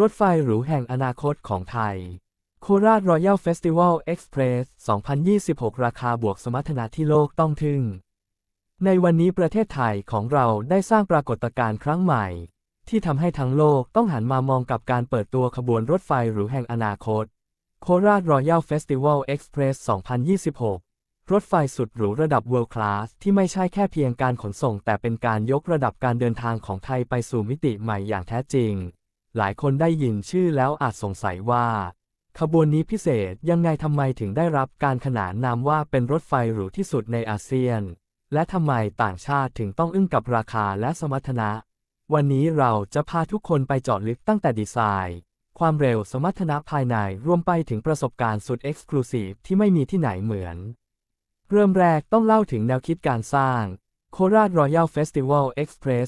รถไฟหรูแห่งอนาคตของไทย โคราชรอยัลเฟสติวัลเอ็กซ์เพรส 2026 ราคาบวกสมรรถนะที่โลกต้องทึ่ง ในวันนี้ประเทศไทยของเราได้สร้างปรากฏการณ์ครั้งใหม่ ที่ทำให้ทั้งโลกต้องหันมามองกับการเปิดตัวขบวนรถไฟหรูแห่งอนาคต โคราชรอยัลเฟสติวัลเอ็กซ์เพรส 2026 รถไฟสุดหรูระดับ World Class ที่ไม่ใช่แค่เพียงการขนส่ง แต่เป็นการยกระดับการเดินทางของไทยไปสู่มิติใหม่อย่างแท้จริง หลายคนได้ยินชื่อแล้วอาจสงสัยว่า ขบวนนี้พิเศษยังไงทำไมถึงได้รับการขนานนามว่าเป็นรถไฟหรูที่สุดในอาเซียน และทำไมต่างชาติถึงต้องอึ้งกับราคาและสมรรถนะ วันนี้เราจะพาทุกคนไปเจาะลึกตั้งแต่ดีไซน์ ความเร็วสมรรถนะภายในรวมไปถึงประสบการณ์สุดเอ็กซ์คลูซีฟที่ไม่มีที่ไหนเหมือน เริ่มแรกต้องเล่าถึงแนวคิดการสร้าง โคราชรอยัลเฟสติวัลเอ็กซ์เพรส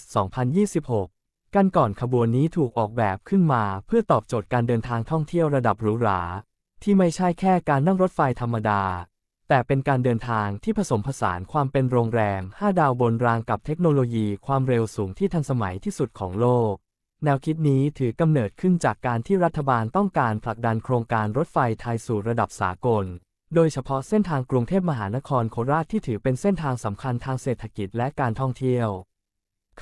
2026 กันก่อนขบวนนี้ถูกออกแบบขึ้นมาเพื่อตอบโจทย์การเดินทางท่องเที่ยวระดับหรูหรา ที่ไม่ใช่แค่การนั่งรถไฟธรรมดา แต่เป็นการเดินทางที่ผสมผสานความเป็นโรงแรม 5 ดาวบนรางกับเทคโนโลยีความเร็วสูงที่ทันสมัยที่สุดของโลก แนวคิดนี้ถือกำเนิดขึ้นจากการที่รัฐบาลต้องการผลักดันโครงการรถไฟไทยสู่ระดับสากล โดยเฉพาะเส้นทางกรุงเทพมหานครโคราชที่ถือเป็นเส้นทางสำคัญทางเศรษฐกิจและการท่องเที่ยว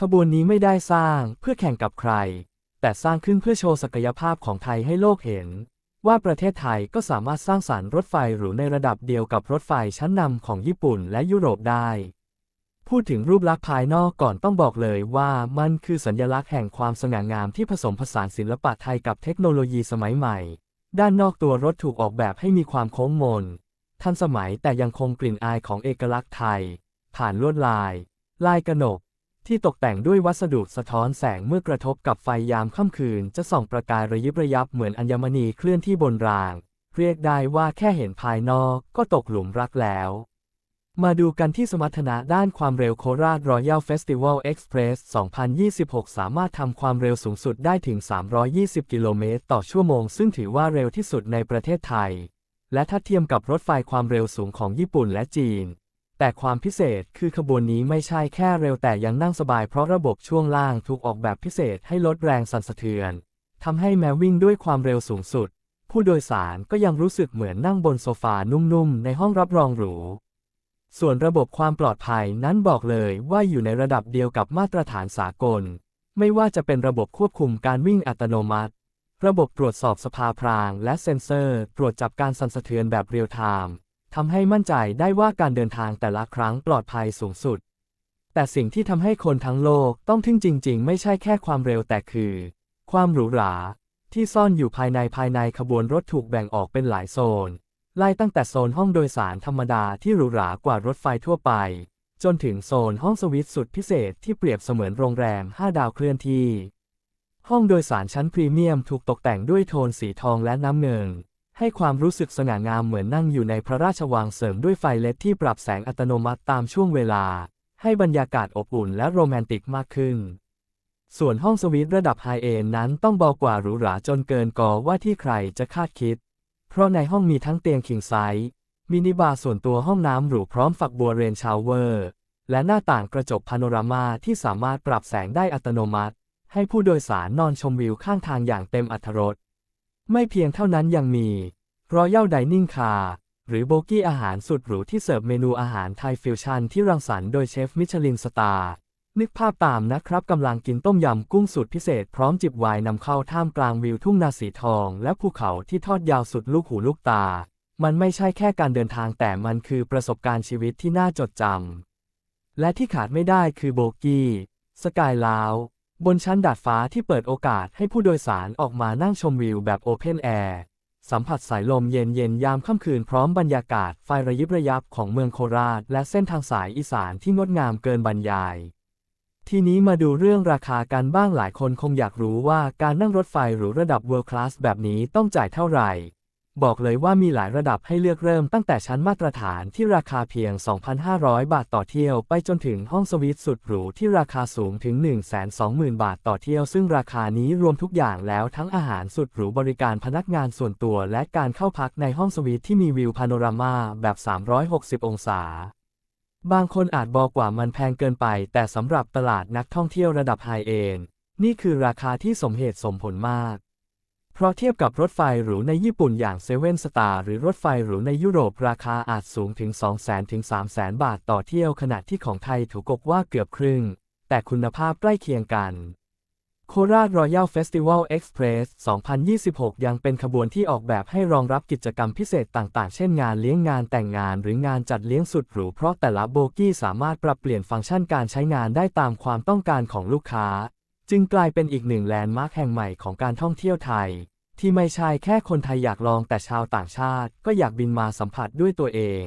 ขบวนนี้ไม่ได้สร้างเพื่อแข่งกับใคร แต่สร้างขึ้นเพื่อโชว์ศักยภาพของไทยให้โลกเห็น ว่าประเทศไทยก็สามารถสร้างสารรค์รถไฟหรูในระดับเดียวกับรถไฟชั้นนำของญี่ปุ่นและยุโรปได้ พูดถึงรูปลักษณ์ภายนอกก่อนต้องบอกเลยว่ามันคือสัญลักษณ์แห่งความสง่างามที่ผสมผสานศิลปะไทยกับเทคโนโลยีสมัยใหม่ ด้านนอกตัวรถถูกออกแบบให้มีความโค้งมนทันสมัยแต่ยังคงกลิ่นอายของเอกลักษณ์ไทย ผ่านลวดลาย ลายกระหนก ที่ตกแต่งด้วยวัสดุสะท้อนแสงเมื่อกระทบกับไฟยามค่ำคืน จะส่องประกายระยิบระยับเหมือนอัญมณีเคลื่อนที่บนราง เรียกได้ว่าแค่เห็นภายนอกก็ตกหลุมรักแล้ว มาดูกันที่สมรรถนะด้านความเร็วโคราชรอยัลเฟสติวัลเอ็กซ์เพรส2026 สามารถทำความเร็วสูงสุดได้ถึง 320 กิโลเมตรต่อชั่วโมง ซึ่งถือว่าเร็วที่สุดในประเทศไทย และถ้าเทียมกับรถไฟความเร็วสูงของญี่ปุ่นและจีน แต่ความพิเศษคือขบวนนี้ไม่ใช่แค่เร็วแต่ยังนั่งสบายเพราะระบบช่วงล่างถูกออกแบบพิเศษให้ลดแรงสั่นสะเทือนทำให้แม้วิ่งด้วยความเร็วสูงสุด ผู้โดยสารก็ยังรู้สึกเหมือนนั่งบนโซฟานุ่มๆ ในห้องรับรองหรู ส่วนระบบความปลอดภัยนั้นบอกเลยว่าอยู่ในระดับเดียวกับมาตรฐานสากล ไม่ว่าจะเป็นระบบควบคุมการวิ่งอัตโนมัติ ระบบตรวจสอบสภาพราง และเซ็นเซอร์ ตรวจจับการสั่นสะเทือนแบบเรียลไทม์ ทำให้มั่นใจได้ว่าการเดินทางแต่ละครั้งปลอดภัยสูงสุด แต่สิ่งที่ทำให้คนทั้งโลกต้องทึ่งจริง ๆ ไม่ใช่แค่ความเร็วแต่คือ ความหรูหราที่ซ่อนอยู่ภายในภายในขบวนรถถูกแบ่งออกเป็นหลายโซน ไล่ตั้งแต่โซนห้องโดยสารธรรมดาที่หรูหรากว่ารถไฟทั่วไป จนถึงโซนห้องสวิตสุดพิเศษที่เปรียบเสมือนโรงแรม 5 ดาวเคลื่อนที่ ห้องโดยสารชั้นพรีเมียมถูกตกแต่งด้วยโทนสีทองและน้ำเงิน ให้ความรู้สึกสง่างามเหมือนนั่งอยู่ในพระราชวังเสริมด้วยไฟเลดที่ปรับแสงอัตโนมัติตามช่วงเวลา ให้บรรยากาศอบอุ่นและโรแมนติกมากขึ้น ส่วนห้องสวีทระดับไฮเอนนั้นต้องเบากว่าหรูหราจนเกินกอว่าที่ใครจะคาดคิด เพราะในห้องมีทั้งเตียงคิงไซส์มินิบาร์ส่วนตัวห้องน้ำหรูพร้อมฝักบัวเรนชาวเวอร์ และหน้าต่างกระจกพาโนรามาที่สามารถปรับแสงได้อัตโนมัติ ให้ผู้โดยสารนอนชมวิวข้างทางอย่างเต็มอรรถรส ไม่เพียงเท่านั้นยังมี Royal Dining Car หรือโบกี้อาหารสุดหรูที่เสิร์ฟเมนูอาหารไทยฟิวชั่นที่รังสรรค์โดยเชฟมิชลินสตาร์ นึกภาพตามนะครับกำลังกินต้มยำกุ้งสูตรพิเศษพร้อมจิบไวน์นำเข้าท่ามกลางวิวทุ่งนาสีทอง และภูเขาที่ทอดยาวสุดลูกหูลูกตา มันไม่ใช่แค่การเดินทางแต่มันคือประสบการณ์ชีวิตที่น่าจดจำและที่ขาดไม่ได้คือโบกี้ สกายลาว บนชั้นดาดฟ้าที่เปิดโอกาสให้ผู้โดยสารออกมานั่งชมวิวแบบโอเพนแอร์สัมผัสสายลมเย็นเย็นยามค่ำคืนพร้อมบรรยากาศไฟระยิบระยับของเมืองโคราช และเส้นทางสายอีสานที่งดงามเกินบรรยาย ทีนี้มาดูเรื่องราคากันบ้างหลายคนคงอยากรู้ว่าการนั่งรถไฟหรูระดับ World Class แบบนี้ต้องจ่ายเท่าไหร่ บอกเลยว่ามีหลายระดับให้เลือกเริ่มตั้งแต่ชั้นมาตรฐานที่ราคาเพียง 2,500 บาทต่อเที่ยว ไปจนถึงห้องสวีทสุดหรูที่ราคาสูงถึง 120,000 บาทต่อเที่ยว ซึ่งราคานี้รวมทุกอย่างแล้วทั้งอาหารสุดหรูบริการพนักงานส่วนตัวและการเข้าพักในห้องสวีทที่มีวิวพาโนรามาแบบ 360 องศา บางคนอาจบอกว่ามันแพงเกินไป แต่สำหรับตลาดนักท่องเที่ยวระดับไฮเอนด์นี่คือราคาที่สมเหตุสมผลมาก เพราะเทียบกับรถไฟหรูในญี่ปุ่นอย่างเซเว่นสตาร์หรือรถไฟหรูในยุโรปราคาอาจสูงถึง 200,000 ถึง 300,000 บาทต่อเที่ยวขณะที่ของไทยถูกกว่าเกือบครึ่ง แต่คุณภาพใกล้เคียงกันโคราชรอยัลเฟสติวัลเอ็กซ์เพรส 2026 ยังเป็นขบวนที่ออกแบบให้รองรับกิจกรรมพิเศษต่างๆ เช่นงานเลี้ยงงานแต่งงานหรืองานจัดเลี้ยงสุดหรู เพราะแต่ละโบกี้สามารถปรับเปลี่ยนฟังก์ชันการใช้งานได้ตามความต้องการของลูกค้า จึงกลายเป็นอีกหนึ่งแลนด์มาร์คแห่งใหม่ของการท่องเที่ยวไทย ที่ไม่ใช่แค่คนไทยอยากลองแต่ชาวต่างชาติก็อยากบินมาสัมผัสด้วยตัวเอง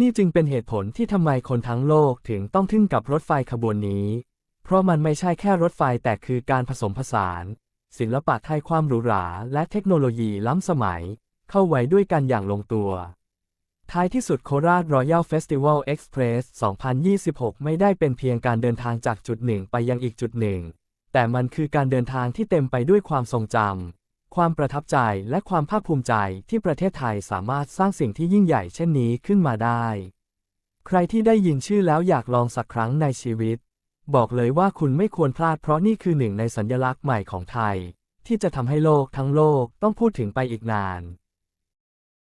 นี่จึงเป็นเหตุผลที่ทำไมคนทั้งโลกถึงต้องทึ่งกับรถไฟขบวนนี้ เพราะมันไม่ใช่แค่รถไฟแต่คือการผสมผสาน ศิลปะไทยความหรูหราและเทคโนโลยีล้ำสมัย เข้าไว้ด้วยกันอย่างลงตัว ท้ายที่สุดโคราชรอยัลเฟสติวัลเอ็กซ์เพรส2026 ไม่ได้เป็นเพียงการเดินทางจากจุดหนึ่งไปยังอีกจุดหนึ่ง แต่มันคือการเดินทางที่เต็มไปด้วยความทรงจำ ความประทับใจและความภาคภูมิใจที่ประเทศไทยสามารถสร้างสิ่งที่ยิ่งใหญ่เช่นนี้ขึ้นมาได้ ใครที่ได้ยินชื่อแล้วอยากลองสักครั้งในชีวิต บอกเลยว่าคุณไม่ควรพลาดเพราะนี่คือหนึ่งในสัญลักษณ์ใหม่ของไทย ที่จะทำให้โลกทั้งโลกต้องพูดถึงไปอีกนาน